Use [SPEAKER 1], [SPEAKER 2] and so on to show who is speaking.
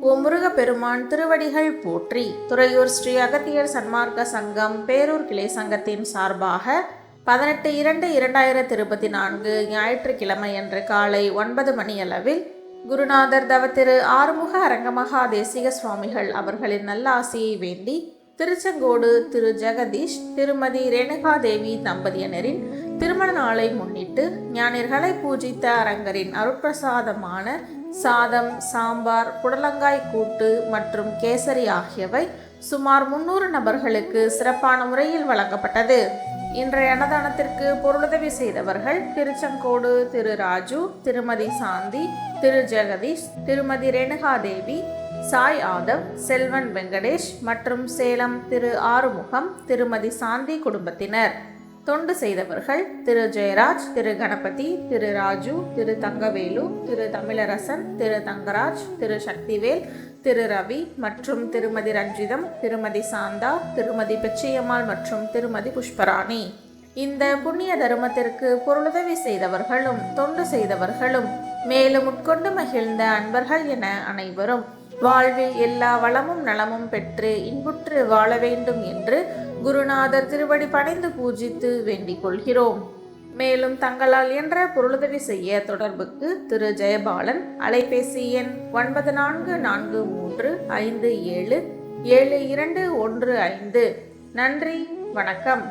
[SPEAKER 1] ஓ முருகப்பெருமான் திருவடிகள் போற்றி. துறையூர் ஸ்ரீ அகத்தியர் சன்மார்க்க சங்கம் பேரூர் கிளை சங்கத்தின் சார்பாக பதினெட்டு இரண்டு இரண்டாயிரத்தி இருபத்தி நான்கு ஞாயிற்றுக்கிழமை அன்று காலை ஒன்பது மணியளவில் குருநாதர் தவத்திரு ஆறுமுக அரங்கமகா தேசிக சுவாமிகள் அவர்களின் நல்லாசியை வேண்டி திருச்செங்கோடு திரு ஜெகதீஷ் திருமதி ரேணுகாதேவி தம்பதியினரின் திருமண நாளை முன்னிட்டு ஞானிகளை பூஜித்த அரங்கரின் அருட்பிரசாதமான சாதம் சாம்பார் புடலங்காய் கூட்டு மற்றும் கேசரி ஆகியவை சுமார் முன்னூறு நபர்களுக்கு சிறப்பான முறையில் வழங்கப்பட்டது. இன்றைய அன்னதானத்திற்கு பொருளுதவி செய்தவர்கள் திருச்செங்கோடு திரு ராஜு திருமதி சாந்தி திரு ஜெகதீஷ் திருமதி ரேணுகாதேவி சாய் ஆதவ் செல்வன் வெங்கடேஷ் மற்றும் சேலம் திரு ஆறுமுகம் திருமதி சாந்தி குடும்பத்தினர். தொண்டு செய்தவர்கள் திரு ஜெயராஜ் திரு கணபதி திரு ராஜு திரு தங்கவேலு திரு தமிழரசன் திரு தங்கராஜ் திரு சக்திவேல் திரு ரவி மற்றும் திருமதி ரஞ்சிதம் திருமதி சாந்தா திருமதி பிச்சையம்மாள் மற்றும் திருமதி புஷ்பராணி. இந்த புண்ணிய தர்மத்திற்கு பொருளுதவி செய்தவர்களும் தொண்டு செய்தவர்களும் மேலும் உட்கொண்டு மகிழ்ந்த அன்பர்கள் என அனைவரும் வாழ்வில் எல்லா வளமும் நலமும் பெற்று இன்புற்று வாழ வேண்டும் என்று குருநாதர் திருவடி பணிந்து பூஜித்து வேண்டிக் கொள்கிறோம். மேலும் தங்களால் என்ற பொருளுதவி செய்ய தொடர்புக்கு திரு. ஜெயபாலன் அலைபேசி எண் ஒன்பது நான்கு நான்கு மூன்று ஐந்து ஏழு ஏழு இரண்டு ஒன்று ஐந்து. நன்றி வணக்கம்.